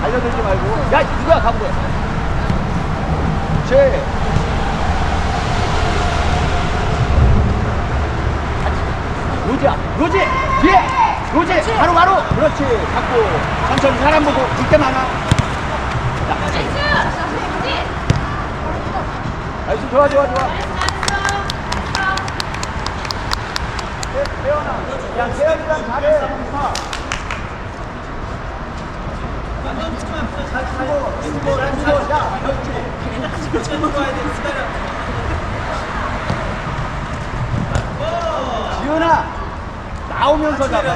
달려들지 말고. 야, 가본 거야? 쟤. 로지야, 로지! 뒤에! 로지! 바로, 바로! 그렇지. 잡고, 천천히 사람 보고, 줄게 많아. 나이스, 좋아, 좋아, 좋아. 태- 태연아, 지은아, 나오면서 잡아.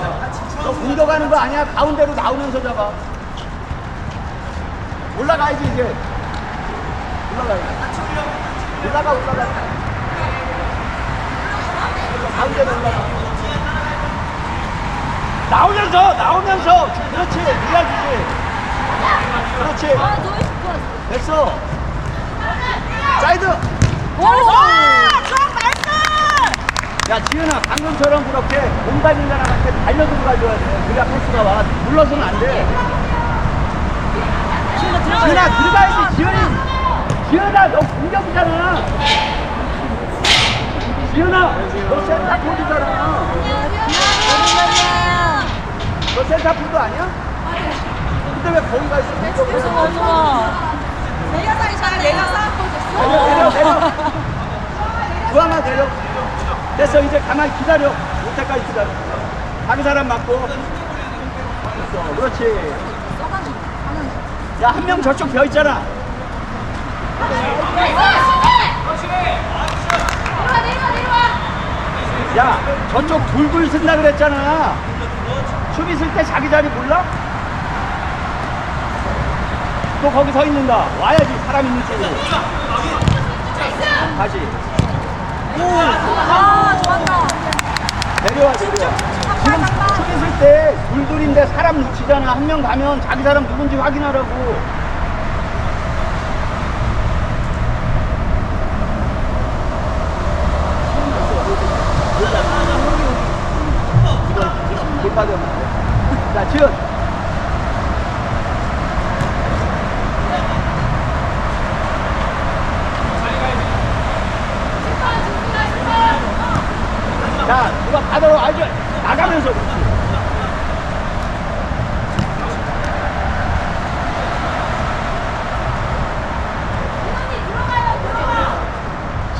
너 공격하는 거 아니야? 가운데로 나오면서 잡아. 올라가야지, 이제. 올라가야지. 올라가, 올라가. 가운데로 올라가. 나오면서, 나오면서. 그렇지, 밀어주지. 그렇지. 됐어. 사이드. 야, 지은아, 방금처럼 그렇게 공간인 사람한테 달려 들어 가줘야 돼. 그래야 패스가 와. 물러서면 안 돼. 지은아, 들어가야지, 지은이. 지은아, 너 공격이잖아. 지은아, 너 센터포드잖아. 너 센터포드 아니야? 근데 왜 거기 가 있어? 공격을 내려, 내려, 내려. 주하나 내려. 됐어, 이제 가만히 기다려. 올 때까지 기다려. 자기 사람 맞고. 그렇지. 야, 한 명 저쪽 벼 있잖아. 야, 저쪽 둘둘 쓴다 그랬잖아. 수비 쓸 때 자기 자리 몰라? 또 거기 서 있는다. 와야지, 사람 있는 쪽으로. 다시. 내려와, 내려와. 지금 수비 쓸때 둘둘인데 사람 놓치잖아. 한 명 가면 자기 사람 누군지 확인하라고. 이거 못 받았는데. 자, 지은. 자, 누가 받아로 알죠? 나가면서 그렇지.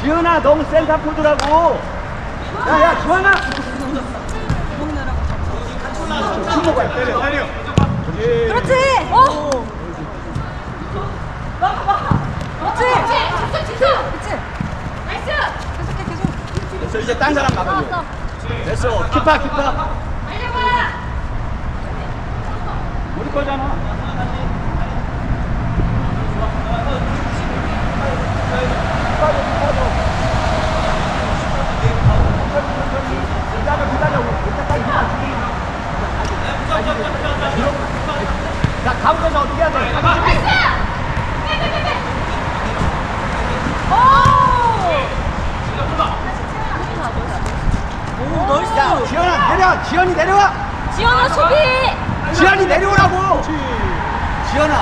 지은아, 너무 센터포드라고. 야, 야, 지은아. 그렇지! 어! 그렇지! 그렇지! 계속해, 계속. 됐어, 이제 딴 사람 막아줘. 됐어, 키파, 키파. 우리 거잖아. 기다려, 기다려. 기다려. 자, 가운데서 어떻게 해야 돼? 오, 나이스! 야, 지현아, 내려! 지현이 내려와! 지현아, 수비! 지현이 내려오라고! 지현아,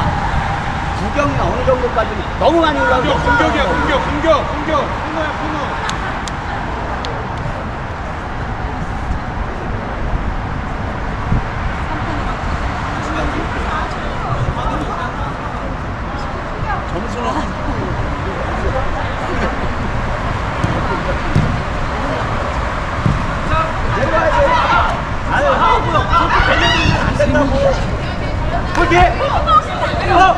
구경이 어느 정도까지 너무 많이 올라오고 공격, 공격이야, 공격, 공격, 공격. 내려와야 돼. 아유, 그렇게. 어.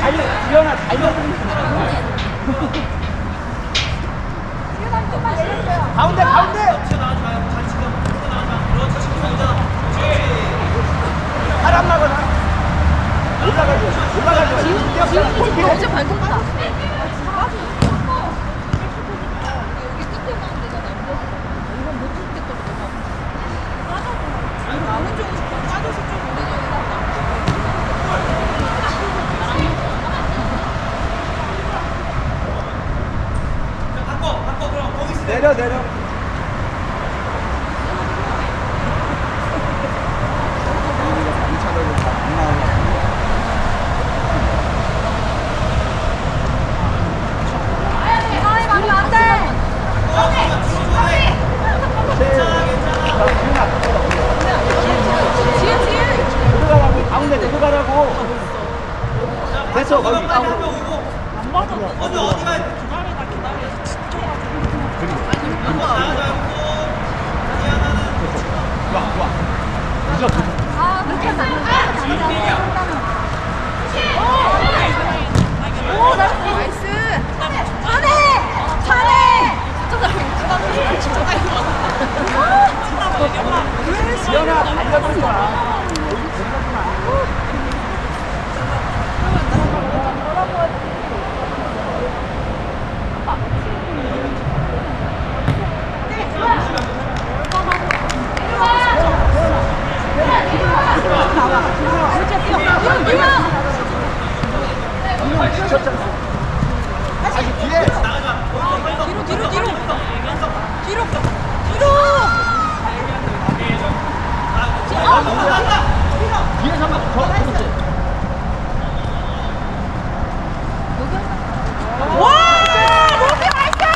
달려, 지현아, 달려. 가운데, 가운데. 사람 막아라. 올라가줘, 올라가줘. 지훈이 지금 어제 발톱다. 내려 내려 이상하게 막으면 안 돼. 뒤에 뒤에. 들어가라고 가운데 들어가라고 됐어 거기 아 그렇게 하면 안 돼. 오 나이스. 잘해. 잘해. 지연아 달려볼 거야 뒤로 뒤로 뒤로. 뒤로. 뒤로. 뒤에서만 더 그렇지 와! 목이 맛있어!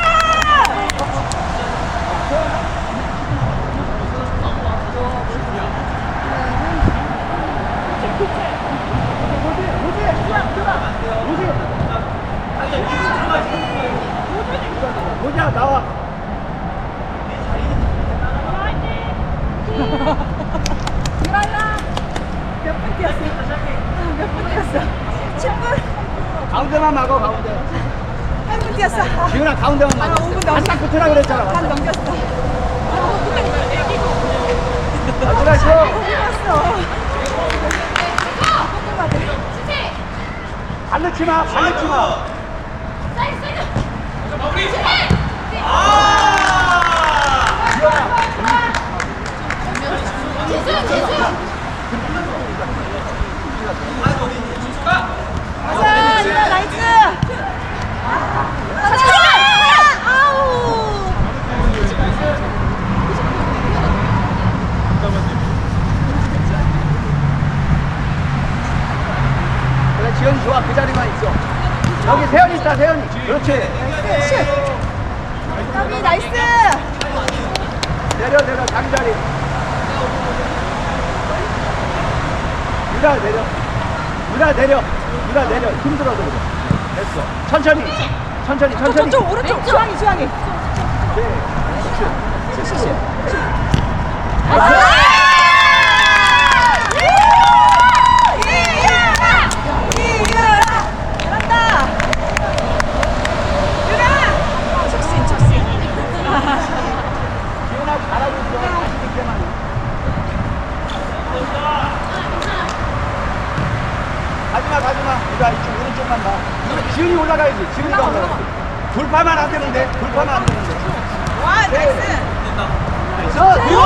모자 나와 일어나. 몇분 뛰었어? 몇분 뛰었어? 10분? 가운데만 막어 가운데 8분 뛰었어. 지훈아 가운데만 아, 오분 넘었어. 한딱 붙으라 그랬잖아 반 넘겼어. 마지막 쇼 넘겼어. 발 넣지 마, 발 넣지 마. 가자, 진짜 나이스. 가자. 아우. 그래, 지현이 좋아. 그 자리만 있어. 여기 세연이 있다, 세연이. 그렇지. 여기 나이스. 내려, 내려, 자기 자리. 유라 내려. 유라 내려. 유라 내려. 힘들어서 그래. 됐어. 천천히. 천천히, 천천히. 저쪽 오른쪽 주황이 주황이. 지훈아 가지마, 가지마. 유라 이쪽 오른쪽만 봐. 지훈이 올라가야지. 지훈이가 올라가야지. 돌파만 안 되는데. 돌파만 안 되는데. 와 나이스. 됐어. 뒤로.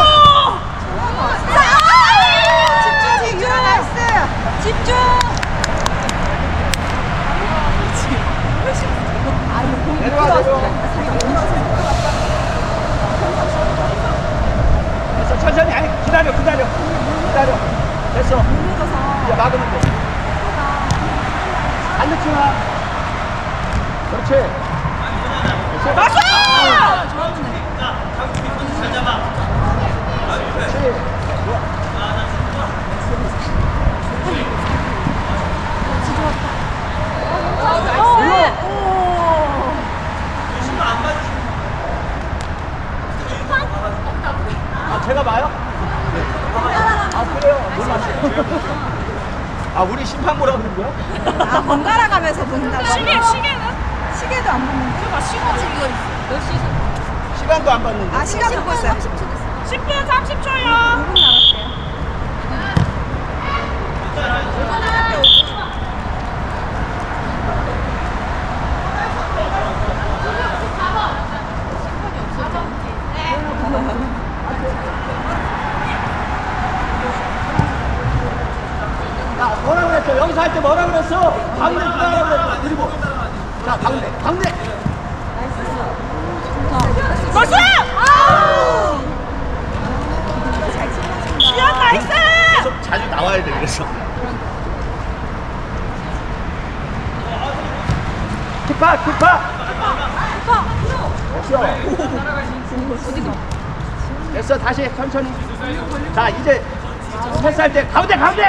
집중 집중 나이스. 집중. 내려와, 내려와. 됐어, 천천히. 아니, 기다려, 기다려. 기다려. 됐어. 이제 막으면 돼. 안 늦지 마. 그렇지. 맞아. 아, 제가 봐요? 아, 그래요? 몰랐어요. 아, 우리 심판 보라고 그런 거야? 아 번갈아 가면서 본다고. 시계 시계는? 시계도 안 보는데. 그거 시간 이거 몇 시? 시간도 안 봤는데. 아 시간 보고 있어요. 10분 30초요. 5분 남았어요. 야, 뭐라 그랬 저 여기서 할 때 뭐라 그랬어? 방대 뛰어라 그리고 자 방대 방대. 나이스. 좋다. 아 나이스. 계속 자주 나와야 돼 그래서. 키파 키파. 키파. 됐어 다시 천천히. 자 이제 패스할 때 가운데 가운데!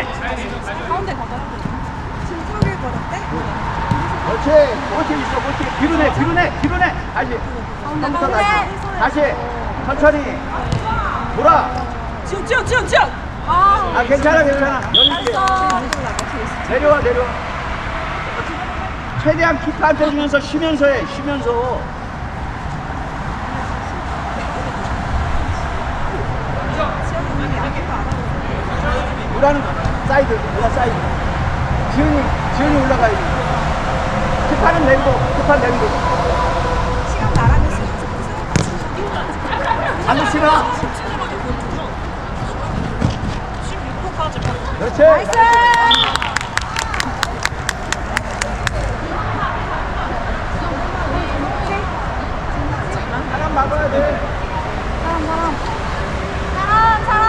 가운데. 진석일 걸었대? 그렇지 그렇지 있어 그렇지. 뒤로 내 뒤로 내 뒤로 내 다시. 처음부터 다시. 다시. 천천히. 돌아. 지원, 지원, 지원, 지원! 아, 아 괜찮아 괜찮아. 여기 있게. 내려와 내려와. 최대한 키파한테 주면서 쉬면서 해 쉬면서 우라는 사이드 우라 사이드. 지훈이 지훈이 올라가야지. 키파는 내리고 키파 내리고. 시간 나가면 수영 안치나. 그렇지. 나이스! 사람 막아야 돼 사람, 사람!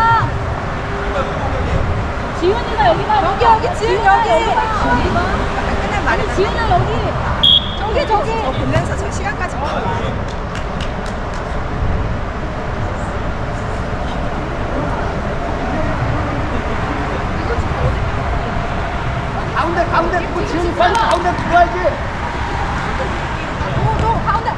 지훈이가 여기다 여기, 여기, 지훈 여기! 그냥 말해 지훈아 여기 저기, 저기! 저 보면서 저 시간까지 봐. 가운데 가운데 그 지훈이 빨리 가운데 들어야지 너, 너, 가운데!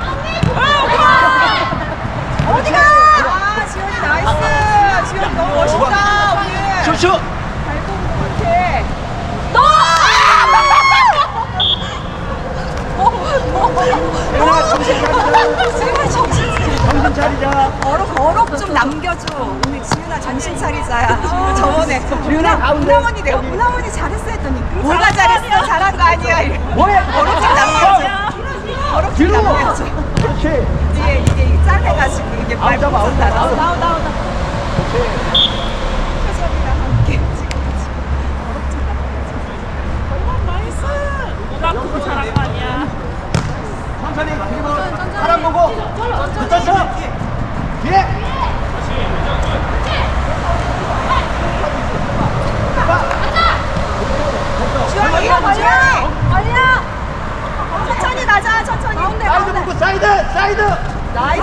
어디가! 아, 지원이 나이스! 지원 너무 멋있다, 오늘! 슛슛 지훈아 정신 차리자 지훈아 정신 차리자. 정신 차리자 어록 어록 좀 남겨줘. 오늘 지훈아 정신 차리자야. 저번에 지훈아, 가운데. 문화원이 내가 문화원이 잘했어 했더니 뭐가 잘했어 잘한 거 아니야. 이래. 뭐해 어록 좀 남겨줘. 어록 좀 뒤로 남겨줘. 그렇지 이게 이게 잘해가지고 이게 아웃 말 잡아, 아웃 못한다. 잡아, 아웃. 나오 나오 나. 그렇지 표정이랑 함께 지금 어록 좀 남겨줘. 나 그거 잘한 거 아니야 천천히 그리고 사람 보고 붙었어 뒤에 지원이 걸려. 천천히 나자 천천히. 가운데 사이드 보고 사이드 사이드 나이스!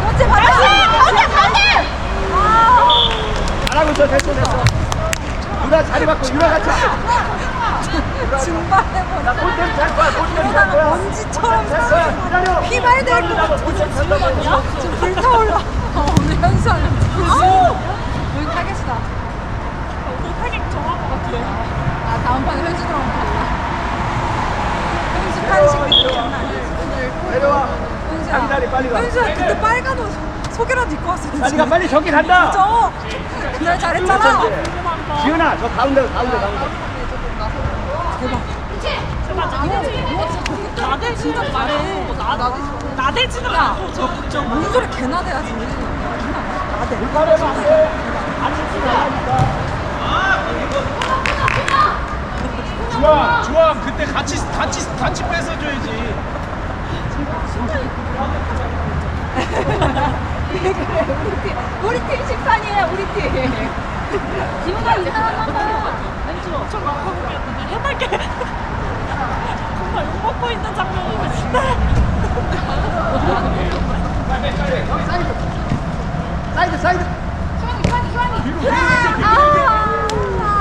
그렇지, 맞아! 가운데, 가운데! 잘하고 있어 됐어 됐어 유라 자리 바꿔 유라 같이 증발해버려. 나잘 거야 볼템 잘 거야 먼지처럼 잘 거야 기다려 휘발될 것 같아. 지금 불타올라. 아, 오늘 현수하는 여기 타겟이다. 타겟 정한 거 같아 아, 다음 판에 현수 들어가면 달라. 현수 간식 장난 아니야. 내려와. 자기 자리 빨리 가. 현수야, 그때 빨간 옷 속이라도 입고 왔어. 빨리 가 빨리 저기 간다. 저 그날 잘했잖아. 지훈아 저 가운데 가운데 가운데 나대지는 말고 나 나대지는 말고. 저뭔 소리 개나 돼야지. 불가면 안 돼 안 지나가니까. 주황 주황 그때 같이 같이 같이 뺏어줘야지 왜 그래, 우리 팀. 우리 팀 식판이에요, 우리 팀. 지훈아 이상한 봐 왼쪽 저 막하고였는데 해맑게 정말 욕 먹고 있는 장면이 진짜 사이드 사이드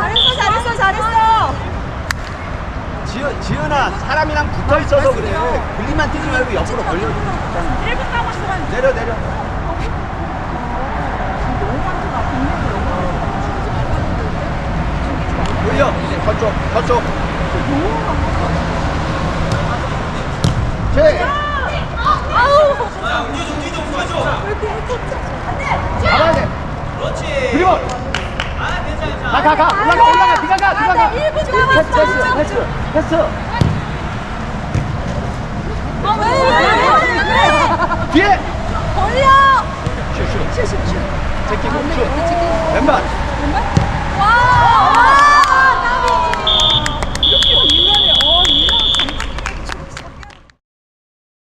잘했어, 잘했어, 잘했어. 지은, 지은아 사람이랑 붙어 있어서 그래 글리만 뛰지 말고 옆으로 벌려줘 1분 남았어 내려 내려 돌려 저쪽 제 잡아야 돼 그리고 가가 가 올라가 올라가 네가 가 네가 가 안 돼, 일분 패스 남았어. 패스 패스 아, 왜, 왜, 왜, 왜? 뒤에 벌려. 슛슛 슛슛 제끼고. 슛 왼발? 와, 와.